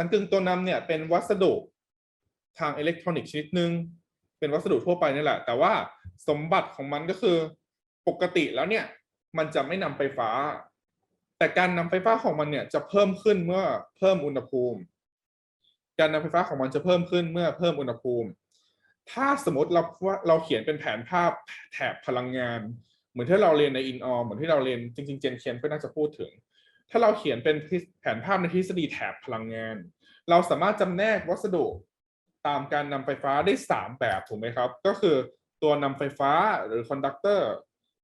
ารกึ่งตัวนำเนี่ยเป็นวัสดุทางอิเล็กทรอนิกส์ชนิดหนึ่งเป็นวัสดุทั่วไปนี่แหละ แต่ว่าสมบัติของมันก็คือปกติแล้วเนี่ย มันจะไม่นำไฟฟ้า แต่การนำไฟฟ้าของมันเนี่ยจะเพิ่มขึ้นเมื่อเพิ่มอุณหภูมิ การนำไฟฟ้าของมันจะเพิ่มขึ้นเมื่อเพิ่มอุณหภูมิ ถ้าสมมติเราว่าเราเขียนเป็นแผนภาพแถบพลังงาน เหมือนที่เราเรียนในอินออมเหมือนที่เราเรียนจริงๆเจนเคียนก็น่าจะพูดถึง ถ้าเราเขียนเป็นแผนภาพในทฤษฎีแถบพลังงาน เราสามารถจำแนกวัสดุตามการนำไฟฟ้าได้ 3 แบบถูกไหมครับ ก็คือตัวนำไฟฟ้าหรือคอนดักเตอร์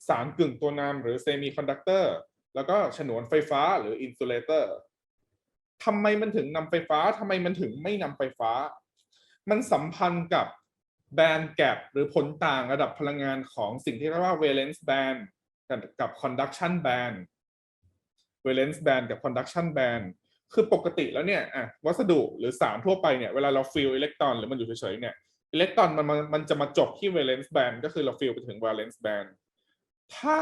สารกึ่งตัวนำหรือเซมิคอนดักเตอร์แล้วก็ฉนวนไฟฟ้าหรืออินซูเลเตอร์ทำไมมันถึงนำไฟฟ้าทำไมมันถึงไม่นำไฟฟ้า มันสัมพันธ์กับแบนด์แกปหรือผลต่างระดับพลังงานของสิ่งที่เรียกว่า valence band กับกับ conduction band valence band กับ conduction band คือปกติแล้วเนี่ยอะวัสดุหรือสารทั่วไปเนี่ยเวลาเราฟิลอิเล็กตรอนหรือมันอยู่เฉยๆเนี่ยอิเล็กตรอนมันมันจะมาจบที่ valence band ก็คือเราฟิลไปถึง valence band ถ้า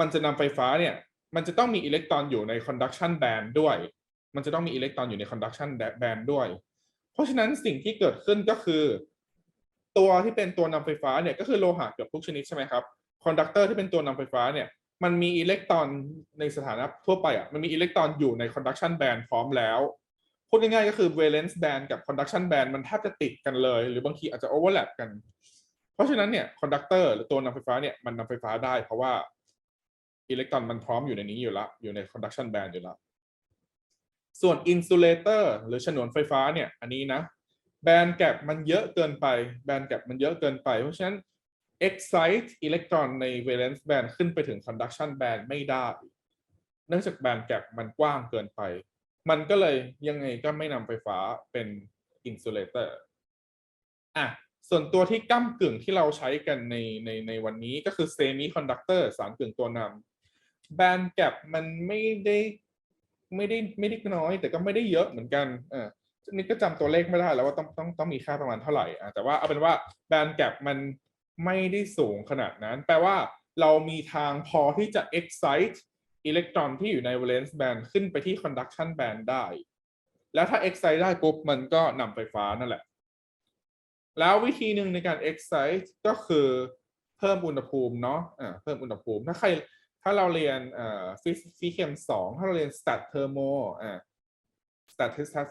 มันจะนำไฟฟ้าเนี่ยมันจะต้องมีอิเล็กตรอนอยู่ใน conduction band ด้วย มันจะต้องมีอิเล็กตรอนอยู่ใน conduction band ด้วย เพราะฉะนั้นสิ่งที่เกิดขึ้นก็คือ ตัวที่เป็นตัวนำไฟฟ้าเนี่ยก็คือโลหะเกือบทุกชนิดใช่ไหมครับ คอนดักเตอร์ที่เป็นตัวนำไฟฟ้าเนี่ย มันมีอิเล็กตรอนในสถานะทั่วไปอะมันมีอิเล็กตรอนอยู่ใน conduction band พร้อมแล้วพูดง่ายๆก็คือ valence band กับ conduction band มันแทบจะติดกันเลย หรือบางทีอาจจะ overlap กัน เพราะฉะนั้นเนี่ยคอนดักเตอร์หรือตัวนำไฟฟ้าเนี่ยมันนำไฟฟ้าได้ เพราะว่าอิเล็กตรอนมันพร้อมอยู่ในนี้อยู่แล้วอยู่ใน conduction band อยู่แล้วส่วน insulator หรือฉนวนไฟฟ้าเนี่ยอันนี้นะแบนด์แกปมันเยอะเกินไปแบนด์แกปมันเยอะเกินไป เพราะฉะนั้น excite อิเล็กตรอนใน valence band ขึ้นไปถึง conduction band ไม่ได้ เนื่องจากแบนด์แกปมันกว้างเกินไป มันก็เลยยังไงก็ไม่นำไฟฟ้าเป็น insulator อะส่วนตัวที่ก้ากึ่งที่เราใช้กันในในในวันนี้ก็คือ semi conductor สารกึ่งตัวนำแบนด์แกปมันไม่ได้ไม่ได้ไม่ได้น้อย แต่ก็ไม่ได้เยอะเหมือนกันอ่านี่ก็จำตัวเลขไม่ได้แล้วว่าต้องต้องต้องมีค่าประมาณเท่าไหร่อะแต่ว่าเอาเป็นว่าแบนด์แกปมัน ไม่ได้สูงขนาดนั้น แปลว่าเรามีทางพอที่จะ excite อิเล็กตรอนที่อยู่ใน valence band ขึ้นไปที่ conduction band ได้ แล้วถ้า excite ได้ปุ๊บมันก็นำไฟฟ้านั่นแหละ แล้ววิธีหนึ่งในการ excite ก็คือเพิ่มอุณหภูมิเนาะอ่าเพิ่มอุณหภูมิ ถ้าใครถ้าเราเรียนฟิสิกส์เคมสองถ้าเราเรียน stat thermo อ่า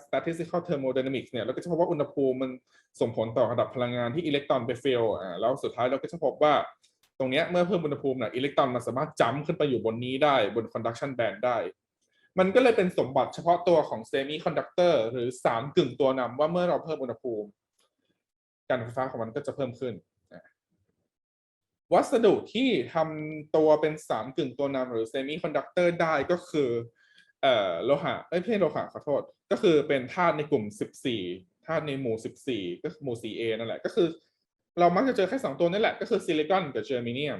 statistical thermodynamics เนี่ยเราก็จะพบว่าอุณหภูมิมันส่งผลต่อระดับพลังงานที่อิเล็กตรอนไปเฟลอ่าแล้วสุดท้ายเราก็จะพบว่าตรงเนี้ยเมื่อเพิ่มอุณหภูมิเนี่ยอิเล็กตรอนมันสามารถจัมขึ้นไปอยู่บนนี้ได้บน conduction band ได้ มันก็เลยเป็นสมบัติเฉพาะตัวของ semi conductor หรือสารกึ่งตัวนำว่าเมื่อเราเพิ่มอุณหภูมิ การไฟฟ้าของมันก็จะเพิ่มขึ้น วัสดุที่ทำตัวเป็นสารกึ่งตัวนำหรือเซมิคอนดักเตอร์ได้ก็คือ เอ่อโลหะไม่ใช่โลหะขอโทษ ก็คือเป็นธาตุในกลุ่ม 14ธาตุในหมู่ 14 ก็คือหมู่ 4A นั่นแหละก็คือ เรามักจะเจอแค่สองตัวนี่แหละก็คือซิลิคอนกับเจอร์มิเนียม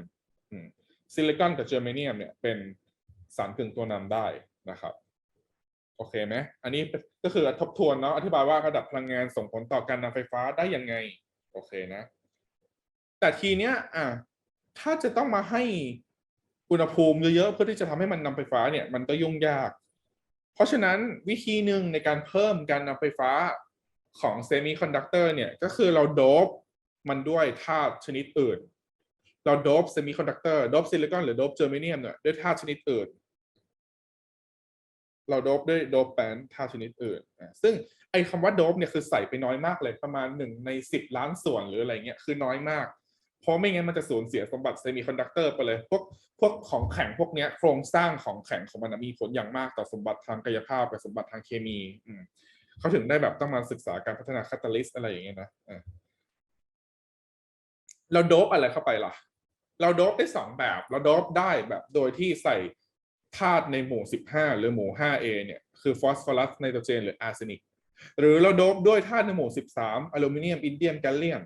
ซิลิคอนกับเจอร์มิเนียมเนี่ยเป็นสารกึ่งตัวนำได้นะครับโอเคไหมอันนี้ก็คือทบทวนเนาะอธิบายว่าระดับพลังงานส่งผลต่อการนำไฟฟ้าได้ยังไง โอเคนะ แต่ทีเนี้ยอะถ้าจะต้องมาให้อุณหภูมิเยอะๆเพื่อที่จะทำให้มันนำไฟฟ้าเนี่ย มันก็ยุ่งยาก เพราะฉะนั้นวิธีหนึ่งในการเพิ่มการนำไฟฟ้าของเซมิคอนดักเตอร์เนี่ย ก็คือเราโดบมันด้วยธาตุชนิดอื่น เราโดบเซมิคอนดักเตอร์โดบซิลิคอนหรือโดบเจอร์เมเนียมเนี่ยด้วยธาตุชนิดอื่น เราโดบด้วยโดบแปนธาตุชนิดอื่น ซึ่งไอ้คำว่าโดบเนี่ยคือใส่ไปน้อยมากเลยประมาณหนึ่งในสิบล้านส่วนหรืออะไรเงี้ยคือน้อยมาก เพราะไม่งั้นมันจะสูญเสียสมบัติเซมิคอนดักเตอร์ไปเลย พวกพวกของแข็งพวกเนี้ยโครงสร้างของแข็งของมันมีผลอย่างมากต่อสมบัติทางกายภาพกับสมบัติทางเคมีอืเขาถึงได้แบบต้องมาศึกษาการพัฒนาคาตาลิสอะไรอย่างเงี้ยนะเราโดบอะไรเข้าไปล่ะ เราโดบได้สองแบบ เราโดบได้แบบโดยที่ใส่ธาตุในหมู่ 15 หรือหมู่ 5A เนี่ย คือฟอสฟอรัสไนโตรเจน หรืออาร์เซนิก หรือเราโดบด้วยธาตุในหมู่ 13 อลูมิเนียม อินเดียม แกลเลียม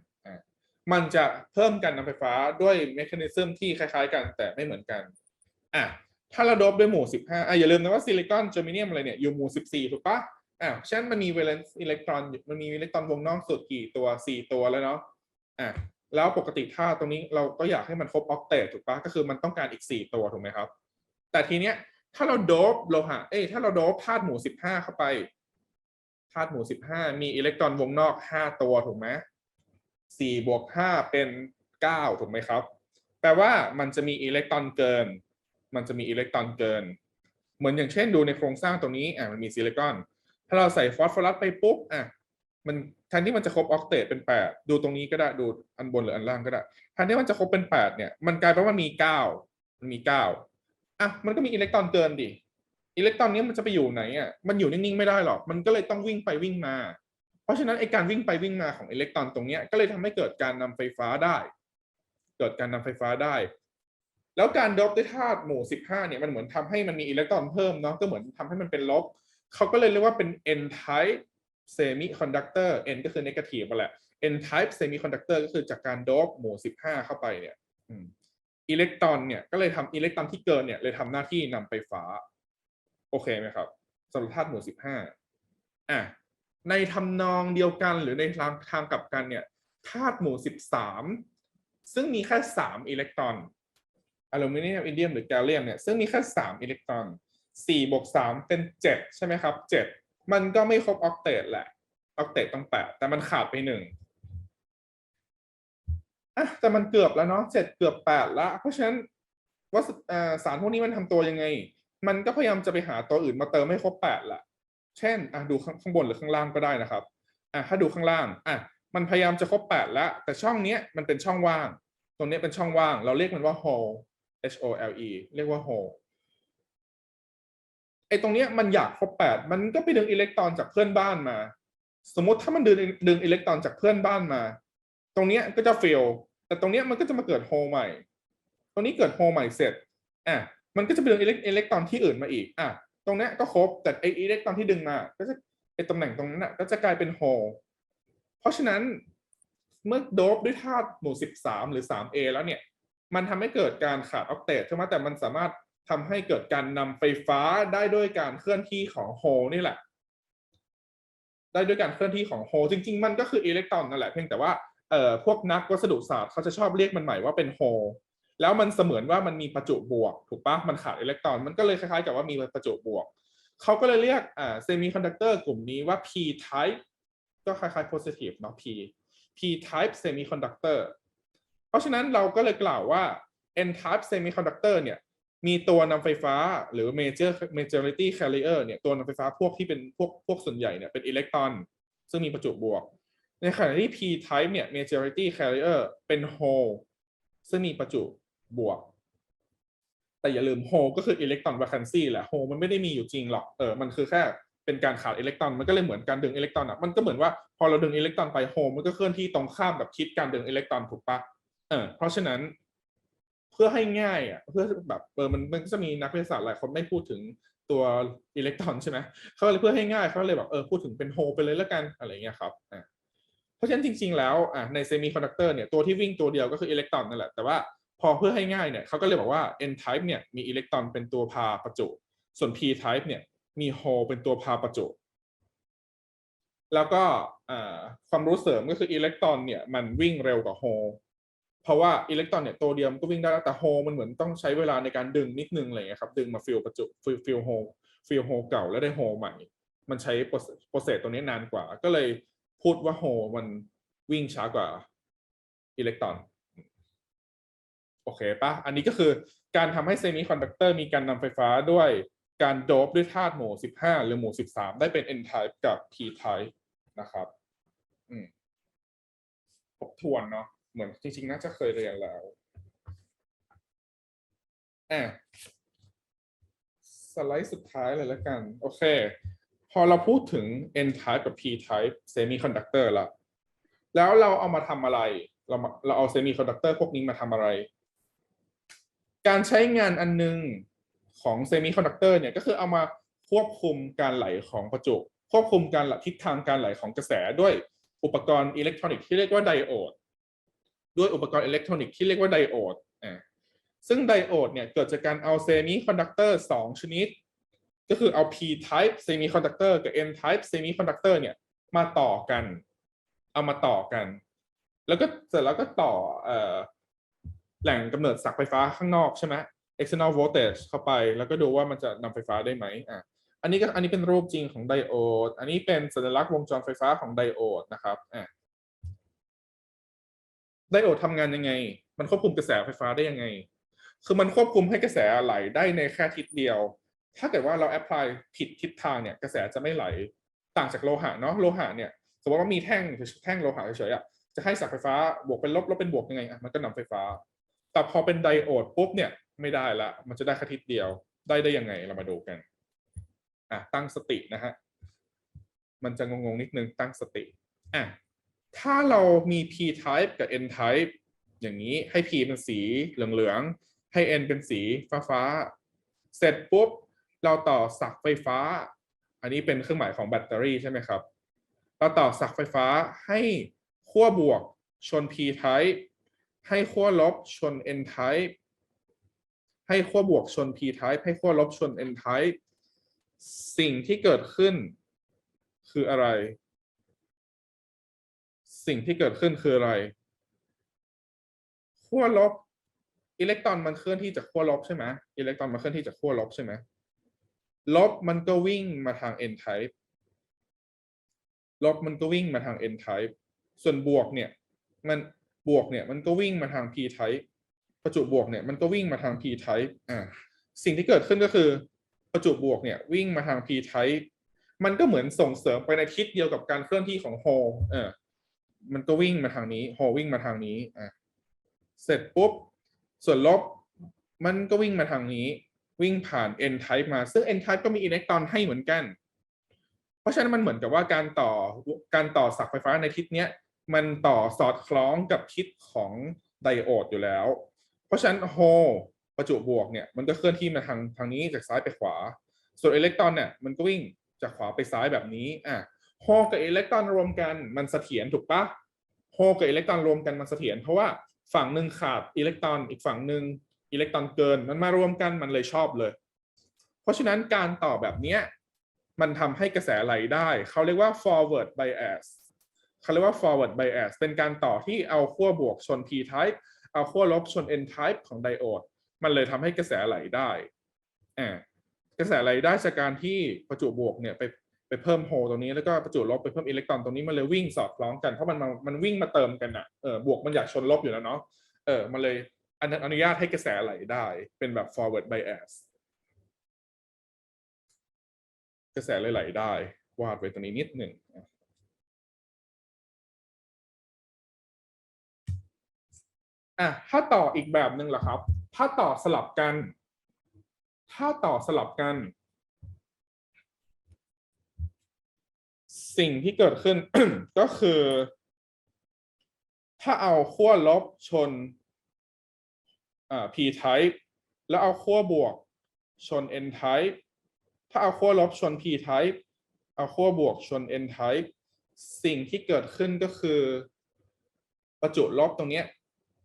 มันจะเพิ่มการนำไฟฟ้าด้วยเมคานิซึมที่คล้ายๆ กันแต่ไม่เหมือนกันอะถ้าเราดบด้วยหมู่ 15อะอย่าลืมนะว่าซิลิคอนเจอร์มิเนียมอะไรเนี่ยอยู่หมู่ 14 ถูกปะอะฉะนั้นมันมีเวเลนซ์อิเล็กตรอนมันมีอิเล็กตรอนวงนอกสุดกี่ตัว 4 ตัวแล้วเนาะอะแล้วปกติธาตรงนี้เราก็อยากให้มันครบออกเตตถูกปะก็คือมันต้องการอีก 4 ตัวถูกไหมครับ แต่ทีเนี้ยถ้าเราโดบโลหะเอ้ยถ้าเราโดบธาตุหมู่ 15 เข้าไปธาตุหมู่สิบห้ามีอิเล็กตรอนวงนอกห้าตัวถูกไหม สี่บวกห้าเป็นเก้าถูกไหมครับ แปลว่ามันจะมีอิเล็กตรอนเกิน มันจะมีอิเล็กตรอนเกิน เหมือนอย่างเช่นดูในโครงสร้างตรงนี้อะมันมีซิลิคอน ถ้าเราใส่ฟอสฟอรัสไปปุ๊บอะมันแทนที่มันจะครบออกเตตเป็นแปดดูตรงนี้ก็ได้ดูอันบนหรืออันล่างก็ได้แทนที่มันจะครบเป็นแปดเนี่ย มันกลายเป็นว่ามีเก้ามันมีเก้าอะมันก็มีอิเล็กตรอนเกินดิอิเล็กตรอนนี้มันจะไปอยู่ไหนอะมันอยู่นิ่งๆไม่ได้หรอก มันก็เลยต้องวิ่งไปวิ่งมา เพราะฉะนั้นไอการวิ่งไปวิ่งมาของอิเล็กตรอนตรงนี้ก็เลยทำให้เกิดการนำไฟฟ้าได้ เกิดการนำไฟฟ้าได้ แล้วการดรอปด้วยธาตุหมู่ 15 เนี่ยมันเหมือนทำให้มันมีอิเล็กตรอนเพิ่มเนาะก็เหมือนทำให้มันเป็นลบเขาก็เลยเรียกว่าเป็น n type semiconductor n ก็คือ negative มาแหละ n type semiconductor ก็คือจากการดรอปหมู่ 15 เข้าไปเนี่ยอิเล็กตรอนเนี่ยก็เลยทำอิเล็กตรอนที่เกินเนี่ยเลยทำหน้าที่นำไฟฟ้า โอเคไหมครับสำหรับธาตุหมู่สิบห้าอะ ในทำนองเดียวกันหรือในทางทางกลับกันเนี่ยธาตุหมู่สิบสามซึ่งมีแค่สามอิเล็กตรอนอลูมิเนียมอินเดียมหรือแกลเลียมเนี่ยซึ่งมีแค่สามอิเล็กตรอนสี่บวกสามเป็นเจ็ดใช่ไหมครับเจ็ดมันก็ไม่ครบออกเตตแหละ ออกเตตต้องแปดแต่มันขาดไปหนึ่งอะแต่มันเกือบแล้วเนาะเจ็ดเกือบแปดล้วเพราะฉะนั้นว่าสารพวกนี้มันทำตัวยังไง มันก็พยายามจะไปหาตัวอื่นมาเติมให้ครบแปดละ เช่นอะดูข้างบนหรือข้างล่างก็ได้นะครับอะถ้าดูข้างล่างอะมันพยายามจะครบแปดแล้ว แต่ช่องเนี้ยมันเป็นช่องว่าง ตรงนี้เป็นช่องว่าง เราเรียกมันว่า hole h o l e เรียกว่า hole ไอ้ตรงเนี้ยมันอยากครบแปดมันก็ไปดึงอิเล็กตรอนจากเพื่อนบ้านมา สมมติถ้ามันดึงดึงอิเล็กตรอนจากเพื่อนบ้านมา ตรงเนี้ยก็จะ fail แต่ตรงเนี้ยมันก็จะมาเกิด hole ใหม่ ตรงนี้เกิด hole ใหม่เสร็จอะมันก็จะไปดึงอิเล็กอิเล็กตรอนที่อื่นมาอีกอะ ตรงเนี้ยก็ครบแต่ไออิเล็กตรอนที่ดึงมา ก็จะไอตำแหน่งตรงนั้นอะก็จะกลายเป็นโฮลเพราะฉะนั้นเมื่อโดบด้วยธาตุหมู่ 13 หรือ 3A แล้วเนี่ย มันทำให้เกิดการขาดออกเตตใช่ไหมแต่มันสามารถทำให้เกิดการนำไฟฟ้าได้ด้วยการเคลื่อนที่ของโฮลนี่แหละ ได้ด้วยการเคลื่อนที่ของโฮลจริง ๆ มันก็คืออิเล็กตรอนนั่นแหละเพียงแต่ว่าเอ่อพวกนักวัสดุศาสตร์เขาจะชอบเรียกมันใหม่ว่าเป็นโฮล แล้วมันเสมือนว่ามันมีประจุบวก ถูกปะมันขาดอิเล็กตรอน มันก็เลยคล้ายๆกับว่ามีประจุบวก เขาก็เลยเรียกอ่าเซมิคอนดักเตอร์กลุ่มนี้ว่า p type ก็คล้ายๆ positive เนาะ p p type semiconductor เพราะฉะนั้นเราก็เลยกล่าวว่า n type semiconductor เนี่ยมีตัวนำไฟฟ้าหรือ major majority carrier เนี่ยตัวนำไฟฟ้าพวกที่เป็นพวกพวกส่วนใหญ่เนี่ยเป็นอิเล็กตรอนซึ่งมีประจุบวก ในขณะที่ p type เนี่ย majority carrier เป็น hole ซึ่งมีประจุ บวก แต่อย่าลืมโฮก็คืออิเล็กตรอน vacancy แหละโฮมันไม่ได้มีอยู่จริงหรอกเออมันคือแค่เป็นการขาดอิเล็กตรอนมันก็เลยเหมือนการดึงอิเล็กตรอนอะมันก็เหมือนว่าพอเราดึงอิเล็กตรอนไปโฮมันก็เคลื่อนที่ตรงข้ามกับทิศการดึงอิเล็กตรอนถูกปะเออเพราะฉะนั้นเพื่อให้ง่ายอะเพื่อแบบเออมันมันก็จะมีนักวิทยาศาสตร์หลายคนไม่พูดถึงตัวอิเล็กตรอนใช่ไหมเขาเลยเพื่อให้ง่ายเขาเลยแบบเออพูดถึงเป็นโฮไปเลยแล้วกันอะไรเงี้ยครับอ่าเพราะฉะนั้นจริง ๆ แล้วอะในเซมิคอนดักเตอร์เนี่ยตัวที่วิ่งตัวเดียวก็คืออิเล็กตรอนนั่นแหละแต่ว่า พอเพื่อให้ง่ายเนี่ยเขาก็เลยบอกว่า n type เนี่ยมีอิเล็กตรอนเป็นตัวพาประจุ ส่วน p type เนี่ยมีโฮเป็นตัวพาประจุ แล้วก็ความรู้เสริมก็คืออิเล็กตรอนเนี่ยมันวิ่งเร็วกว่าโฮเพราะว่าอิเล็กตรอนเนี่ยตัวเดียวมันก็วิ่งได้แล้วแต่โฮมันเหมือนต้องใช้เวลาในการดึงนิดนึงอะไรเงี้ยครับดึงมาฟิลประจุฟิลฟิลโฮฟิลโฮเก่าแล้วได้โฮใหม่ มันใช้โปรเซสตัวนี้นานกว่า ก็เลยพูดว่าโฮมันวิ่งช้ากว่าอิเล็กตรอน โอเคปะอันนี้ก็คือการทำให้เซมิคอนดักเตอร์มีการนำไฟฟ้าด้วยการโดบด้วยธาตุหมู่ 15 หรือหมู่ 13 ได้เป็น n type กับ p type นะครับอืมทบทวนเนาะเหมือนจริงๆ น่าจะเคยเรียนแล้วอะสไลด์สุดท้ายเลยแล้วกัน โอเค พอเราพูดถึง n type กับ p type semiconductor ละแล้วเราเอามาทำอะไร เรามาเราเอา semiconductor พวกนี้มาทำอะไร การใช้งานอันนึงของเซมิคอนดักเตอร์เนี่ยก็คือเอามาควบคุมการไหลของประจุ ควบคุมการทิศทางการไหลของกระแสด้วยอุปกรณ์อิเล็กทรอนิกส์ที่เรียกว่าไดโอดด้วยอุปกรณ์อิเล็กทรอนิกส์ที่เรียกว่าไดโอดอ่าซึ่งไดโอดเนี่ยเกิดจากการเอาเซมิคอนดักเตอร์สองชนิด ก็คือเอา p type semiconductor กับ n type semiconductor เนี่ยมาต่อกัน เอามาต่อกัน แล้วก็เสร็จแล้วก็ต่อเอ่อ แหล่งกำเนิดสักไฟฟ้าข้างนอกใช่ไหม external voltage เข้าไป แล้วก็ดูว่ามันจะนำไฟฟ้าได้ไหมอะอันนี้ก็อันนี้เป็นรูปจริงของไดโอด อันนี้เป็นสัญลักษณ์วงจรไฟฟ้าของไดโอดนะครับอะไดโอดทำงานยังไง มันควบคุมกระแสไฟฟ้าได้ยังไง คือมันควบคุมให้กระแสไหลได้ในแค่ทิศเดียว ถ้าเกิดว่าเราแอพพลายผิดทิศทางเนี่ย กระแสจะไม่ไหล ต่างจากโลหะเนาะ โลหะเนี่ย สมมติว่ามีแท่งแท่งโลหะเฉยๆอะ จะให้สักไฟฟ้าบวกเป็นลบลบเป็นบวกยังไงอะ มันก็นำไฟฟ้า แต่พอเป็นไดโอดปุ๊บเนี่ยไม่ได้ละ มันจะได้แค่ทิศเดียว ได้ได้ยังไงเรามาดูกันอะตั้งสตินะฮะ มันจะงงๆนิดนึงตั้งสติอะถ้าเรามี p type กับ n type อย่างนี้ให้ p เป็นสีเหลืองๆ ให้ n เป็นสีฟ้าๆ เสร็จปุ๊บ เราต่อสักไฟฟ้า อันนี้เป็นเครื่องหมายของแบตเตอรี่ใช่ไหมครับ เราต่อสักไฟฟ้าให้ขั้วบวกชน p type ให้ขั้วลบชน n type ให้ขั้วบวกชน p type ให้ขั้วลบชน n type สิ่งที่เกิดขึ้นคืออะไร สิ่งที่เกิดขึ้นคืออะไรขั้วลบอิเล็กตรอนมันเคลื่อนที่จากขั้วลบใช่ไหมอิเล็กตรอนมันเคลื่อนที่จากขั้วลบใช่ไหมลบมันก็วิ่งมาทาง n type ลบมันก็วิ่งมาทาง n type ส่วนบวกเนี่ย มัน บวกเนี่ยมันก็วิ่งมาทาง p type ประจุบวกเนี่ยมันก็วิ่งมาทาง p type อ่าสิ่งที่เกิดขึ้นก็คือประจุบวกเนี่ยวิ่งมาทาง p type มันก็เหมือนส่งเสริมไปในทิศเดียวกับการเคลื่อนที่ของโฮเออมันก็วิ่งมาทางนี้โฮวิ่งมาทางนี้อะเสร็จปุ๊บ ส่วนลบมันก็วิ่งมาทางนี้ วิ่งผ่าน n type มาซึ่ง n type ก็มีอิเล็กตรอนให้เหมือนกัน เพราะฉะนั้นมันเหมือนกับว่าการต่อการต่อสักไฟฟ้าในทิศเนี้ย มันต่อสอดคล้องกับทิศของไดโอดอยู่แล้ว เพราะฉะนั้นโฮประจุบวกเนี่ยมันก็เคลื่อนที่มาทางทางนี้จากซ้ายไปขวา ส่วนอิเล็กตรอนเนี่ยมันก็วิ่งจากขวาไปซ้ายแบบนี้อะโฮกับอิเล็กตรอนรวมกันมันเสถียรถูกปะโฮกับอิเล็กตรอนรวมกันมันเสถียรเพราะว่าฝั่งหนึ่งขาดอิเล็กตรอนอีกฝั่งหนึ่งอิเล็กตรอนเกินมันมารวมกันมันเลยชอบเลย เพราะฉะนั้นการต่อแบบเนี้ยมันทำให้กระแสไหลได้ เขาเรียกว่า forward bias เขาเรียกว่า forward bias เป็นการต่อที่เอาขั้วบวกชน p type เอาขั้วลบชน n type ของไดโอด มันเลยทำให้กระแสไหลได้อ่ากระแสไหลได้จากการที่ประจุบวกเนี่ยไปไปเพิ่มโฮตรงนี้แล้วก็ประจุลบไปเพิ่มอิเล็กตรอนตรงนี้มันเลยวิ่งสอดคล้องกันเพราะมันมามันวิ่งมาเติมกันอะเออบวกมันอยากชนลบอยู่แล้วเนาะเออมันเลยอนุอนุญาตให้กระแสไหลได้เป็นแบบ forward bias กระแสเลไหลได้ วาดไว้ตรงนี้นิดหนึ่ง อะถ้าต่ออีกแบบหนึ่งล่ะครับ ถ้าต่อสลับกัน ถ้าต่อสลับกัน สิ่งที่เกิดขึ้นก็คือ ถ้าเอาขั้วลบชนอ่า p type แล้วเอาขั้วบวกชน n type ถ้าเอาขั้วลบชน p type เอาขั้วบวกชน n type สิ่งที่เกิดขึ้นก็คือ ประจุลบตรงเนี้ย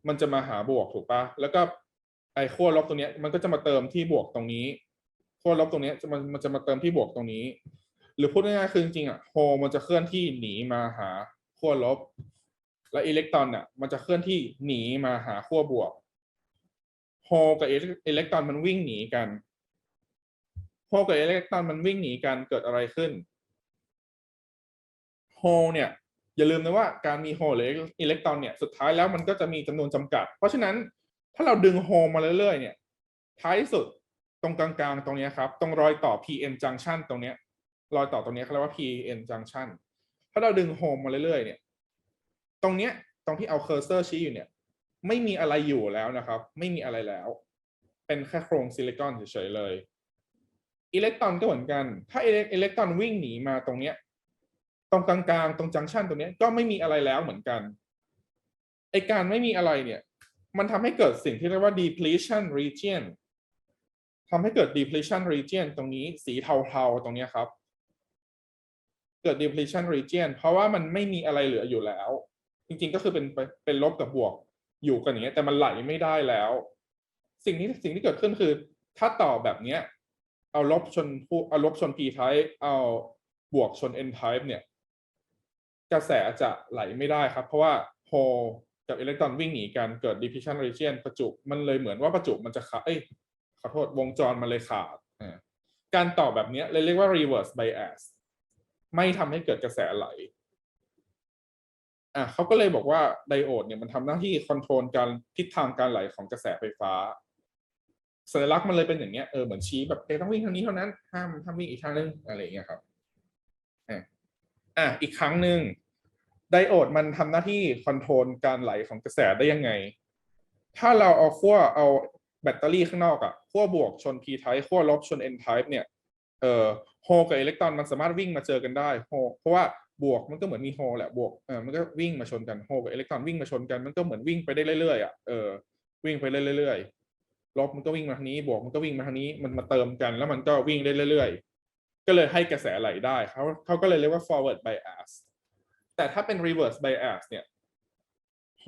มันจะมาหาบวกถูกปะแล้วก็ไอ้ขั้วลบตรงเนี้ยมันก็จะมาเติมที่บวกตรงนี้ขั้วลบตรงเนี้ยจะมันมันจะมาเติมที่บวกตรงนี้ หรือพูดง่ายๆคือจริงๆอะโฮมันจะเคลื่อนที่หนีมาหาขั้วลบ และอิเล็กตรอนเนี่ยมันจะเคลื่อนที่หนีมาหาขั้วบวกโฮกับอิเล็กตรอนมันวิ่งหนีกันโฮกับอิเล็กตรอนมันวิ่งหนีกันเกิดอะไรขึ้นโฮเนี่ย อย่าลืมนะว่าการมีโฮหรืออิเล็กตรอนเนี่ยสุดท้ายแล้วมันก็จะมีจำนวนจำกัด เพราะฉะนั้นถ้าเราดึงโฮมาเรื่อยๆเนี่ยท้ายสุดตรงกลางๆ ตรงนี้ครับ ตรงรอยต่อ PN junction ตรงนี้รอยต่อตรงนี้เขาเรียกว่า PN junction ถ้าเราดึงโฮมมาเรื่อยๆเนี่ย ตรงเนี้ยตรงที่เอาเคอร์เซอร์ชี้อยู่เนี่ย ไม่มีอะไรอยู่แล้วนะครับ ไม่มีอะไรแล้ว เป็นแค่โครงซิลิคอนเฉยๆเลยอิเล็กตรอนก็เหมือนกัน ถ้าอิเล็กตรอนวิ่งหนีมาตรงเนี้ย ตรงกลางๆ ตรงจังชันตรงนี้ก็ไม่มีอะไรแล้วเหมือนกันไอการไม่มีอะไรเนี่ย มันทำให้เกิดสิ่งที่เรียกว่า depletion region ทำให้เกิด depletion region ตรงนี้สีเทาๆ ตรงนี้ครับ เกิด depletion region เพราะว่ามันไม่มีอะไรเหลืออยู่แล้ว จริงๆก็คือเป็นเป็นลบกับบวกอยู่กันอย่างเงี้ยแต่มันไหลไม่ได้แล้ว สิ่งที่สิ่งที่เกิดขึ้นคือ ถ้าต่อแบบเนี้ยเอาลบชนเอาลบชน p type เอาบวกชน n type เนี่ย กระแสจะไหลไม่ได้ครับ เพราะว่าโฮกับอิเล็กตรอนวิ่งหนีกันเกิด depletion region ประจุมันเลยเหมือนว่าประจุมันจะขาดเอ้ยขอโทษวงจรมันเลยขาด การตอบแบบนี้เลยเรียกว่า reverse bias ไม่ทำให้เกิดกระแสไหลอะเขาก็เลยบอกว่าไดโอดเนี่ยมันทำหน้าที่คอนโทรลการทิศทางการไหลของกระแสไฟฟ้าสัญลักษณ์มันเลยเป็นอย่างเงี้ยเออเหมือนชี้แบบเอต้องวิ่งทางนี้เท่านั้นห้ามห้ามวิ่งอีกทางนึงอะไรอย่างเงี้ยครับ อะอีกครั้งหนึ่งไดโอดมันทำหน้าที่คอนโทรลการไหลของกระแสได้ยังไง ถ้าเราเอาขั้วเอาแบตเตอรี่ข้างนอกอะขั้วบวกชน p type ขั้วลบชน n type เนี่ยเอ่อโฮกับอิเล็กตรอนมันสามารถวิ่งมาเจอกันได้โฮเพราะว่าบวกมันก็เหมือนมีโฮแหละบวกเออมันก็วิ่งมาชนกันโฮกับอิเล็กตรอนวิ่งมาชนกันมันก็เหมือนวิ่งไปได้เรื่อยๆอะเออวิ่งไปเรื่อยๆลบมันก็วิ่งมาทางนี้ บวกมันก็วิ่งมาทางนี้มันมาเติมกัน แล้วมันก็วิ่งได้เรื่อยๆ ก็เลยให้กระแสไหลได้เขาเขาก็เลยเรียกว่า forward bias แต่ถ้าเป็น reverse bias เนี่ยโฮ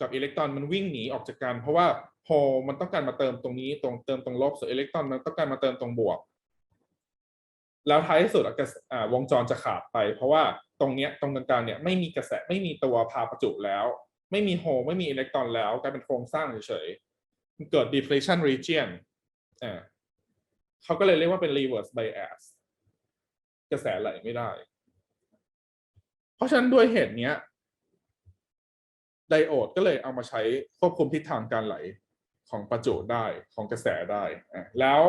กับอิเล็กตรอนมันวิ่งหนีออกจากกัน เพราะว่าโฮมันต้องการมาเติมตรงนี้ตรงเติมตรงลบส่วนอิเล็กตรอนมันต้องการมาเติมตรงบวก แล้วท้ายสุดอ่าวงจรจะขาดไป เพราะว่าตรงเนี้ยตรงกลางๆเนี่ยไม่มีกระแสไม่มีตัวพาประจุแล้ว ไม่มีโฮลไม่มีอิเล็กตรอนแล้วกลายเป็นโครงสร้างเฉยๆเกิด deflection region อ่า เขาก็เลยเรียกว่าเป็น reverse bias กระแสไหลไม่ได้ เพราะฉะนั้นด้วยเหตุนี้ไดโอดก็เลยเอามาใช้ควบคุมทิศทางการไหลของประจุได้ของกระแสได้ แล้ว